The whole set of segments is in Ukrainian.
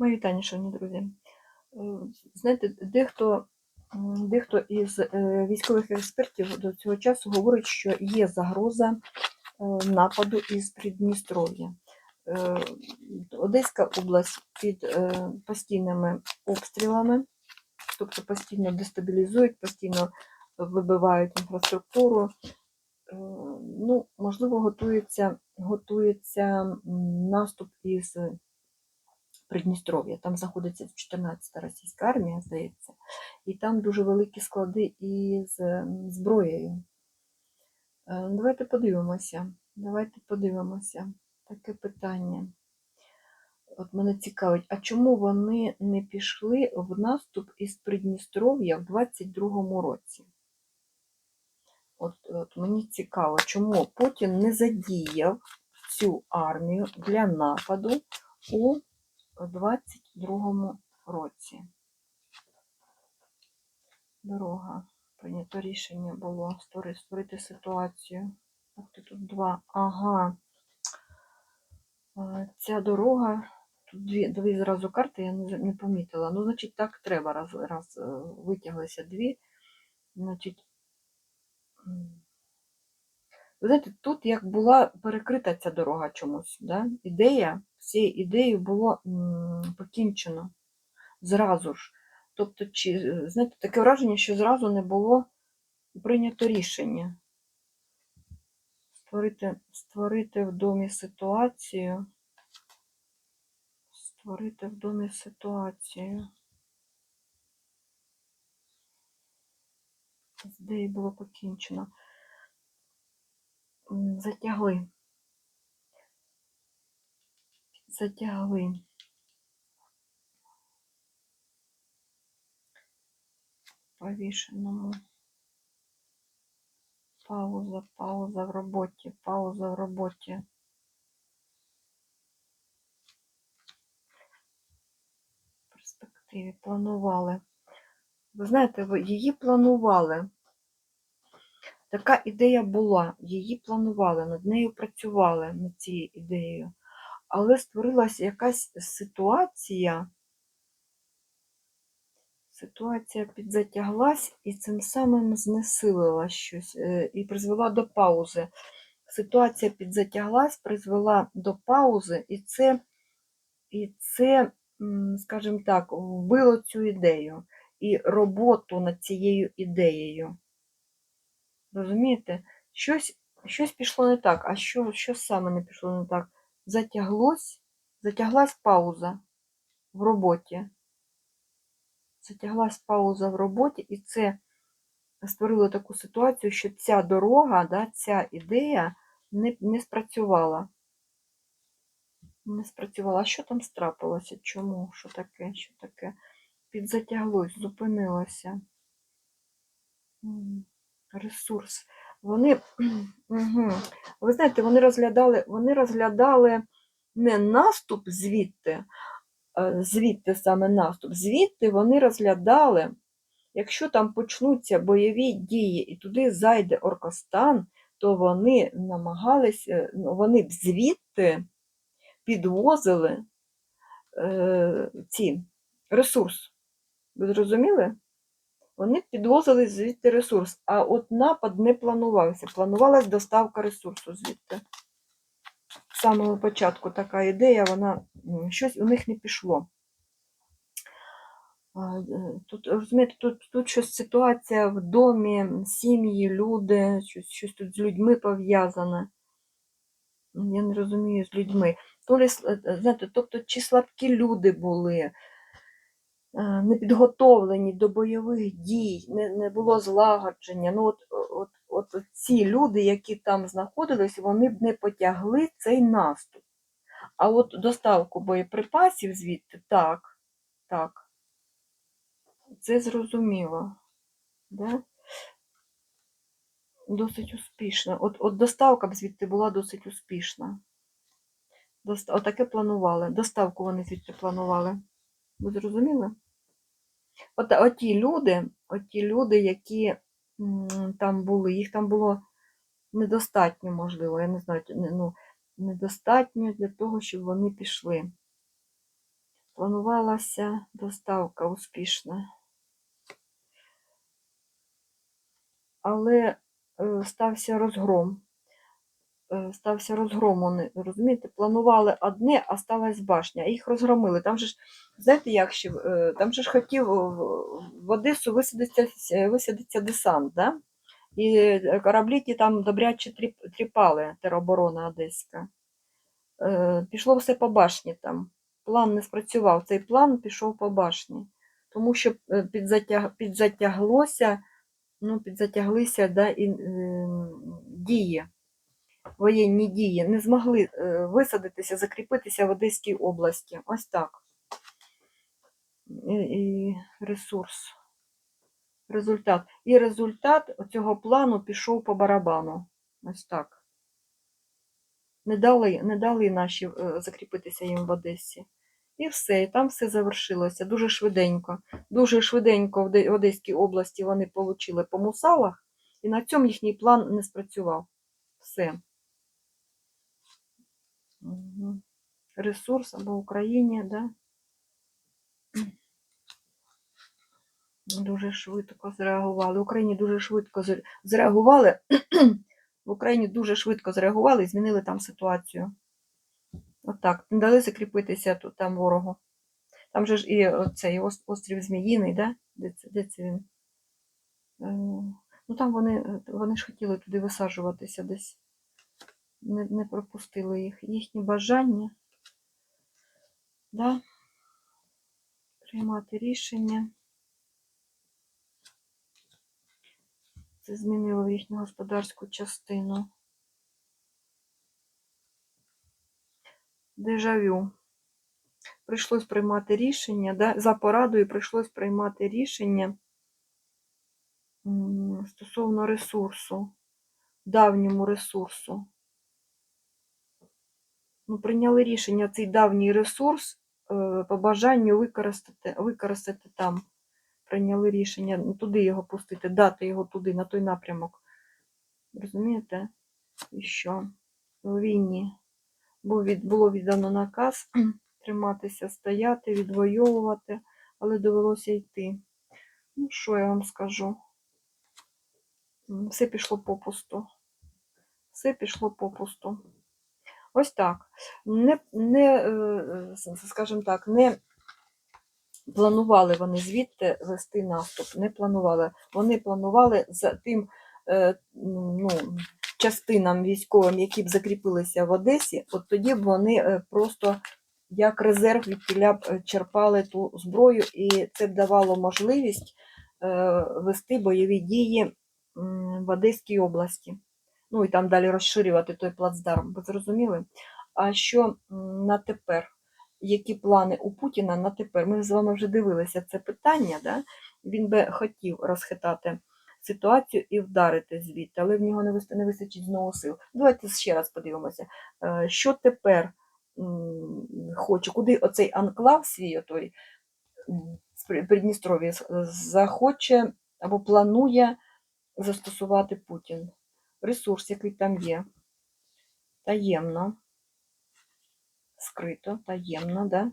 Мої вітання, шановні друзі. Е, Знаєте, дехто, дехто із е, військових експертів до цього часу говорить, що є загроза е, нападу із Придністров'я. Одеська область під постійними обстрілами, тобто постійно дестабілізують, постійно вибивають інфраструктуру. Ну, можливо, готується, готується наступ із Придністров'я. Там знаходиться 14-та російська армія, здається, і там дуже великі склади із зброєю. Е, Давайте подивимося. Давайте подивимося. Таке питання. От мене цікавить, а чому вони не пішли в наступ із Придністров'я в 22-му році? От, от мені цікаво, чому Путін не задіяв цю армію для нападу у 22-му році. Дорога. Прийнято рішення було створити ситуацію. Ти тут два. Ага. Ця дорога. Тут дві, дві зразу карти, я не, не помітила. Ну, значить, так треба, раз, раз е, витяглися дві. Значить, ви знаєте, тут як була перекрита ця дорога чомусь. Да? Ідея, всією ідеєю було покінчено зразу ж. Тобто, чи, е, знаєте, таке враження, що зразу не було прийнято рішення створити, створити в домі ситуацію. Створити в домі ситуацію. З ідеї було покінчено. Затягли. Затягли. Повішеному. Пауза, пауза в роботі, пауза в роботі. В перспективі планували. Ви знаєте, її планували. Така ідея була, її планували, над нею працювали над цією ідеєю. Але створилася якась ситуація, ситуація підзатяглась і цим самим знесилила щось е, і призвела до паузи. Ситуація підзатяглась, призвела до паузи, і це, і це, скажімо так, вбило цю ідею і роботу над цією ідеєю. Розумієте? Щось, щось пішло не так. А що, що саме не пішло не так? Затяглось, затяглась пауза в роботі. Затяглась пауза в роботі, і це створило таку ситуацію, що ця дорога, да, ця ідея не, не спрацювала. Не спрацювала. А що там страпилося? Чому? Що таке? Що таке? Підзатяглось, зупинилося. Ресурс. Вони, ви знаєте, вони розглядали, вони розглядали не наступ звідти, е, звідти саме наступ, звідти вони розглядали, якщо там почнуться бойові дії і туди зайде Оркостан, то вони намагалися, ну, вони б звідти підвозили е, ці ресурс. Ви зрозуміли? Вони підвозили звідти ресурс, а от напад не планувався. Планувалась доставка ресурсу звідти. З самого початку така ідея, вона щось у них не пішло. Е, Тут, розумієте, тут, тут щось ситуація в домі, сім'ї, люди, щось, щось тут з людьми пов'язане. Я не розумію з людьми. То с- е, знаєте, тобто, чи слабкі люди були, е, не підготовлені до бойових дій, не, не було злагодження. Ну, от, от, от ці люди, які там знаходились, вони б не потягли цей наступ. А от доставку боєприпасів звідти так, так. Це зрозуміло. Да? Досить успішна. От, от доставка б звідти була досить успішна. Доста... Отаке планували. Доставку вони звідти планували. Ви зрозуміли? От, оті люди, оті люди, які там були, їх там було недостатньо, можливо, я не знаю, ну, недостатньо для того, щоб вони пішли. Планувалася доставка успішна. Але е, стався розгром. Е, Стався розгром, вони, розумієте, планували одне, а сталася башня. Їх розгромили. Там же ж, знаєте, як ще, е, там же ж хотів в Одесу висадитися, висадиться десант, да? і кораблі ті там добряче тріпали, тероборона Одеська. Е, Пішло все по башні там. План не спрацював. Цей план пішов по башні. Тому що підзатяг, підзатяглося, ну, підзатяглися да, і, е, дії, воєнні дії, не змогли е, висадитися, закріпитися в Одеській області. Ось так. І, ресурс. Результат. І результат цього плану пішов по барабану. Ось так. Не дали, не дали наші е, закріпитися їм в Одесі. І все, і там все завершилося дуже швиденько. Дуже швиденько в Одеській області вони отримали по мусалах, і на цьому їхній план не спрацював. Все. Ресурс або Україні, да? Дуже швидко зреагували. В Україні дуже швидко зреагували. В Україні дуже швидко зреагували і змінили там ситуацію. Отак. Не дали закріпитися тут там ворогу. Там же ж і цей острів Зміїний, да? Де це, де це він? Е, Ну там вони, вони ж хотіли туди висаджуватися десь. Не, не пропустили їх. Їхні бажання. Да? Приймати рішення. Це змінило їхню господарську частину. Дежавю. Прийшлось приймати рішення, да? за порадою прийшлось приймати рішення стосовно ресурсу, давньому ресурсу. Ну, прийняли рішення цей давній ресурс е, по бажанню використати, використати там. Прийняли рішення ну, туди його пустити, дати його туди, на той напрямок. Розумієте? І що? У війні був від, було віддано наказ триматися, стояти, відвоювати, але довелося йти. Ну, що я вам скажу? Все пішло попусту. Все пішло попусту. Ось так. Не, не е, скажімо так, не планували вони звідти вести наступ. Не планували. Вони планували за тим е, ну, частинам військовим, які б закріпилися в Одесі, от тоді б вони е, просто як резерв від б черпали ту зброю, і це б давало можливість вести бойові дії в Одеській області. Ну і там далі розширювати той плацдарм. Ви зрозуміли? А що на тепер? Які плани у Путіна на тепер? Ми з вами вже дивилися це питання. Да? Він би хотів розхитати ситуацію і вдарити звідти, але в нього не вис- не вистачить знову сил. Давайте ще раз подивимося, Е, що тепер хоче, куди оцей анклав свій, отой Придністров'я, захоче або планує застосувати Путін. Ресурс, який там є, таємно, скрито, таємно, да?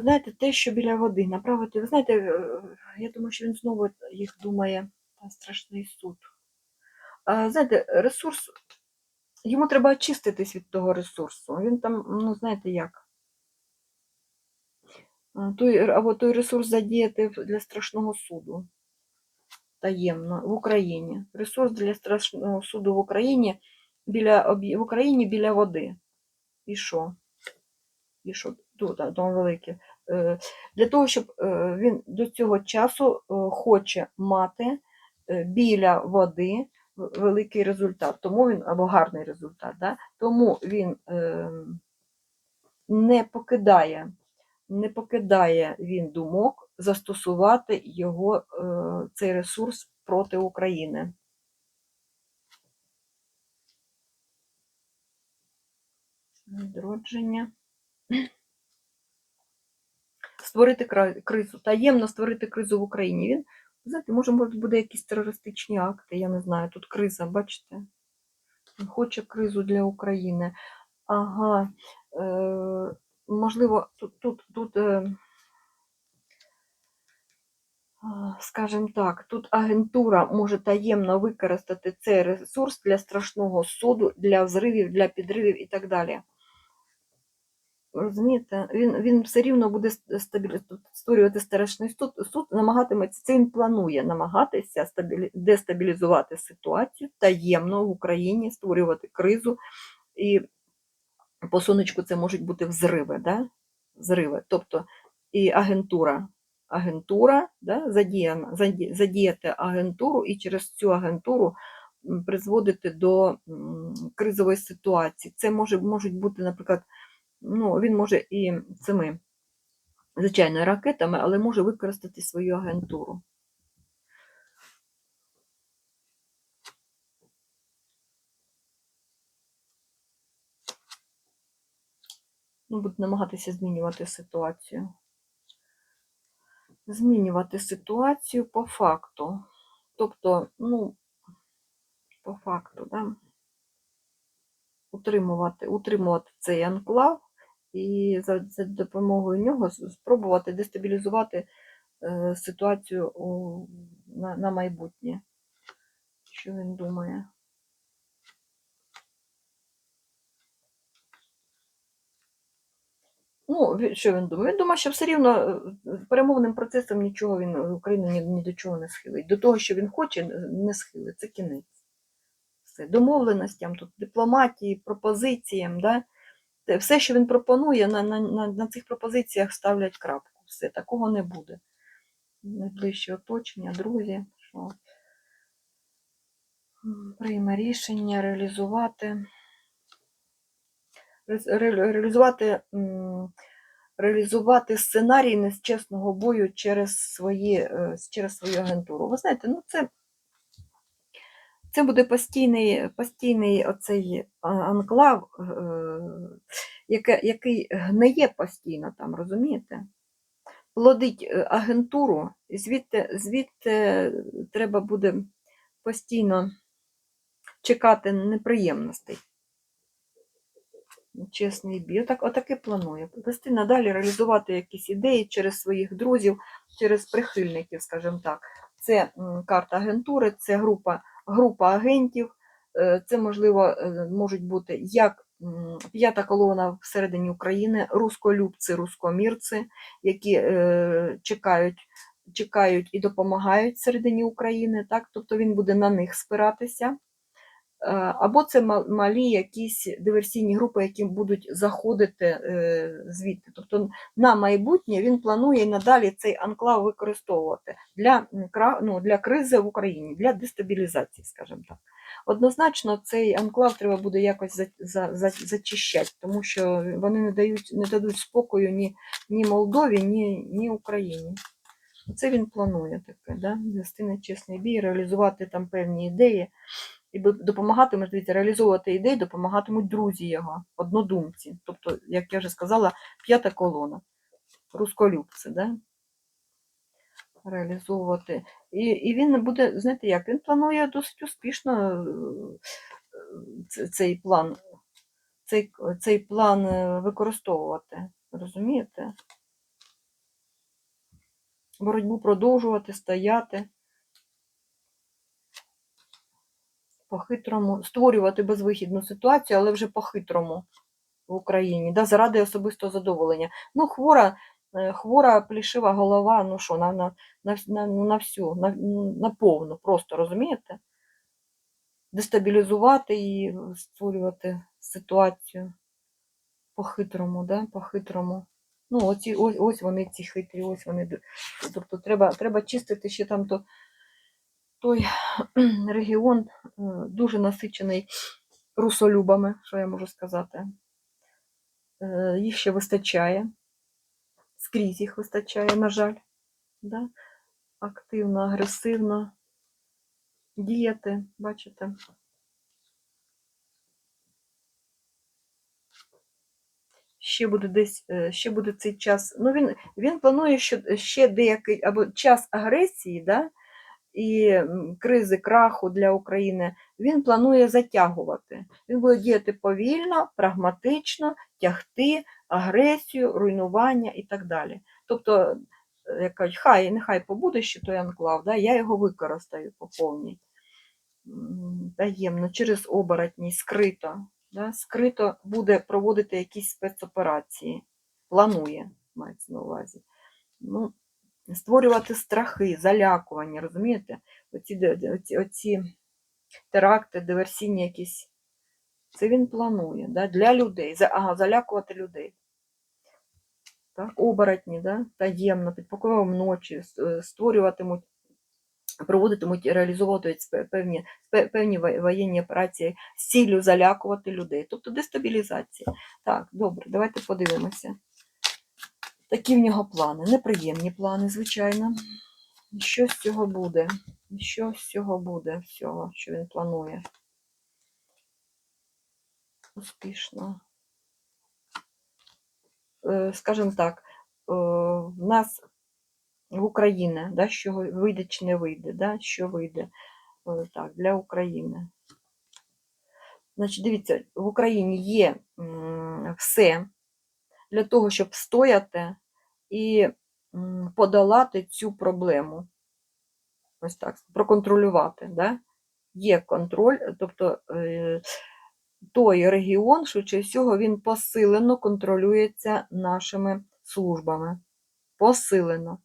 Знаєте, те, що біля води направити. Ви знаєте, е, я думаю, що він знову їх думає, страшний суд. Знаєте, ресурс, йому треба очиститись від того ресурсу. Він там, ну, знаєте як. Той, або той ресурс задіяти для страшного суду. Таємно в Україні. Ресурс для страшного суду в Україні біля, в Україні біля води. І що? І що? Там велике. Для того, щоб е, він до цього часу е, хоче мати е, біля води великий результат. Тому він, або гарний результат. Да? Тому він е, не покидає, не покидає він думок застосувати його, е, цей ресурс проти України. Відродження. Створити кризу, таємно створити кризу в Україні. Він, знаєте, може, може буде якісь терористичні акти, я не знаю. Тут криза, бачите? Він хоче кризу для України. Ага. Е, можливо, тут, тут, тут е, скажімо так, тут агентура може таємно використати цей ресурс для страшного суду, для взривів, для підривів і так далі. Розумієте, він, він все рівно буде створювати страшний суд, суд намагатиметься, це він планує намагатися стабілі... дестабілізувати ситуацію таємно в Україні, створювати кризу. І по сонечку це можуть бути взриви, да? взриви. Тобто і агентура, агентура, да? задіяна, задіяти агентуру і через цю агентуру призводити до кризової ситуації. Це може, можуть бути, наприклад, ну, він може і цими звичайно ракетами, але може використати свою агентуру. Ну, буде намагатися змінювати ситуацію. Змінювати ситуацію по факту. Тобто, ну, по факту, да? утримувати, утримувати цей анклав і за, за допомогою нього спробувати дестабілізувати е, ситуацію у, на, на майбутнє. Що він думає? Ну, що він думає? Він думає, що все рівно е, перемовним процесом нічого він е, Україну ні, ні до чого не схилить. До того, що він хоче, е, не схилить. Це кінець. Все. Домовленостям, тут, дипломатії, пропозиціям. Да? Все, що він пропонує, на, на, на, на цих пропозиціях ставлять крапку. Все, такого не буде. Найближче оточення, друзі, що прийме рішення реалізувати. Ре- ре- реалізувати, реалізувати сценарій нечесного бою через, свої, е, через свою агентуру. Ви знаєте, ну це, це буде постійний, постійний оцей анклав, е, який гниє постійно там, розумієте? Плодить е, агентуру, і звідти, звідти треба буде постійно чекати неприємностей. Чесний бій. Отак, отаке планує. Вести надалі, реалізувати якісь ідеї через своїх друзів, через прихильників, скажімо так. Це карта агентури, це група, група агентів. Е, Це, можливо, е, можуть бути як п'ята колона всередині України, русколюбці, рускомірці, які е, чекають, чекають і допомагають всередині України. Так? Тобто він буде на них спиратися. Е, Або це малі якісь диверсійні групи, які будуть заходити е, звідти. Тобто на майбутнє він планує і надалі цей анклав використовувати для, ну, для кризи в Україні, для дестабілізації, скажімо так. Однозначно, цей анклав треба буде якось за, за, за, зачищати, тому що вони не дають, не дадуть спокою ні, ні Молдові, ні, ні Україні. Це він планує таке, да? вести нечесний бій, реалізувати там певні ідеї і допомагатимуть дивіться, реалізовувати ідеї, допомагатимуть друзі його, однодумці. Тобто, як я вже сказала, п'ята колона. Русколюбці, да? реалізовувати. І, і він буде, знаєте як, він планує досить успішно е, цей план, цей, цей план е, використовувати. Розумієте? Боротьбу продовжувати, стояти. По-хитрому, створювати безвихідну ситуацію, але вже по-хитрому в Україні, да, заради особистого задоволення. Ну, хвора, е, хвора плішива голова, ну що, на, на, на, на, на всю, на, на повну, просто розумієте? Дестабілізувати і створювати ситуацію по-хитрому, да, по-хитрому. Ну, оці, ось, ось вони ці хитрі, ось вони. Тобто треба, треба чистити ще там то, той регіон е, дуже насичений русолюбами, що я можу сказати. Е, Їх ще вистачає. Скрізь їх вистачає, на жаль. Да? Активно, агресивно діяти, бачите. Ще буде десь, е, ще буде цей час. Ну, він, він планує, що ще деякий або час агресії, да? І кризи краху для України, він планує затягувати. Він буде діяти повільно, прагматично, тягти агресію, руйнування і так далі. Тобто, е, як кажуть, хай нехай побуде ще той анклав, да, я його використаю по. Таємно, через оборотні, скрито. Да, скрито буде проводити якісь спецоперації. Планує, мається на увазі. Ну, створювати страхи, залякування, розумієте? Оці, оці, оці теракти, диверсійні якісь. Це він планує да? для людей. Ага, залякувати людей. Так, оборотні, да? таємно, під покровом ночі е, створюватимуть, проводитимуть і реалізовуватимуть певні, певні воєнні операції з ціллю залякувати людей, тобто дестабілізація. Так, добре, давайте подивимося. Такі в нього плани, неприємні плани, звичайно. Що з цього буде? Що з цього буде, всього, що він планує? Успішно. Е, Скажімо так, е, в нас в Україні, да, що вийде чи не вийде, да, що вийде Е, так, для України. Значить, дивіться, в Україні є все для того, щоб стояти і подолати цю проблему. Ось так, проконтролювати. Да? Є контроль, тобто е, той регіон, швидше всього, він посилено контролюється нашими службами. Посилено.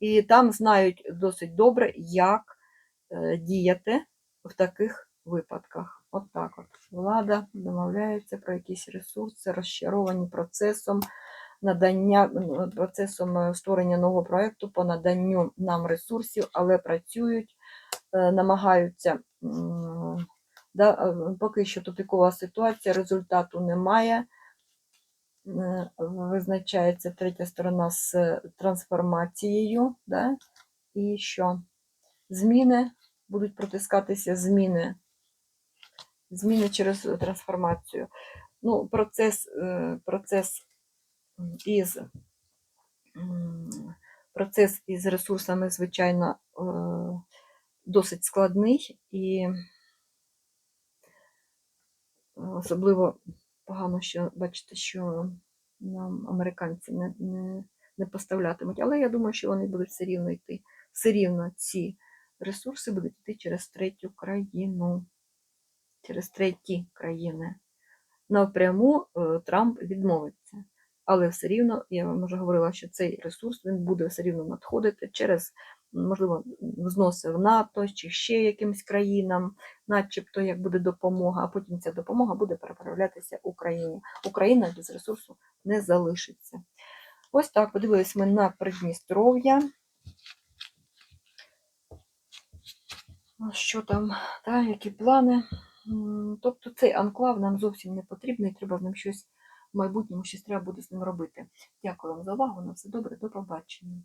І там знають досить добре, як е, діяти в таких випадках. От так от. Влада домовляється про якісь ресурси, розчаровані процесом надання, ну, процесом е, створення нового проєкту по наданню нам ресурсів, але працюють, е, намагаються. Да, е, поки що тупікова ситуація, результату немає. Визначається третя сторона з трансформацією. Да? І що? Зміни будуть протискатися зміни. Зміни через трансформацію. Ну, процес, е, процес із, процес із ресурсами, звичайно, е, досить складний і особливо погано, що бачите, що нам американці не, не, не поставлятимуть. Але я думаю, що вони будуть все рівно йти. Все рівно ці ресурси будуть йти через третю країну, через треті країни. Напряму е, Трамп відмовиться. Але все рівно, я вам вже говорила, що цей ресурс він буде все рівно надходити через, можливо, взноси в НАТО чи ще якимсь країнам, начебто як буде допомога, а потім ця допомога буде переправлятися Україні. Україна без ресурсу не залишиться. Ось так, подивились ми на Придністров'я. Що там, та, які плани? Тобто цей анклав нам зовсім не потрібний, треба з ним щось в майбутньому щось треба буде з ним робити. Дякую вам за увагу. На все добре, до побачення.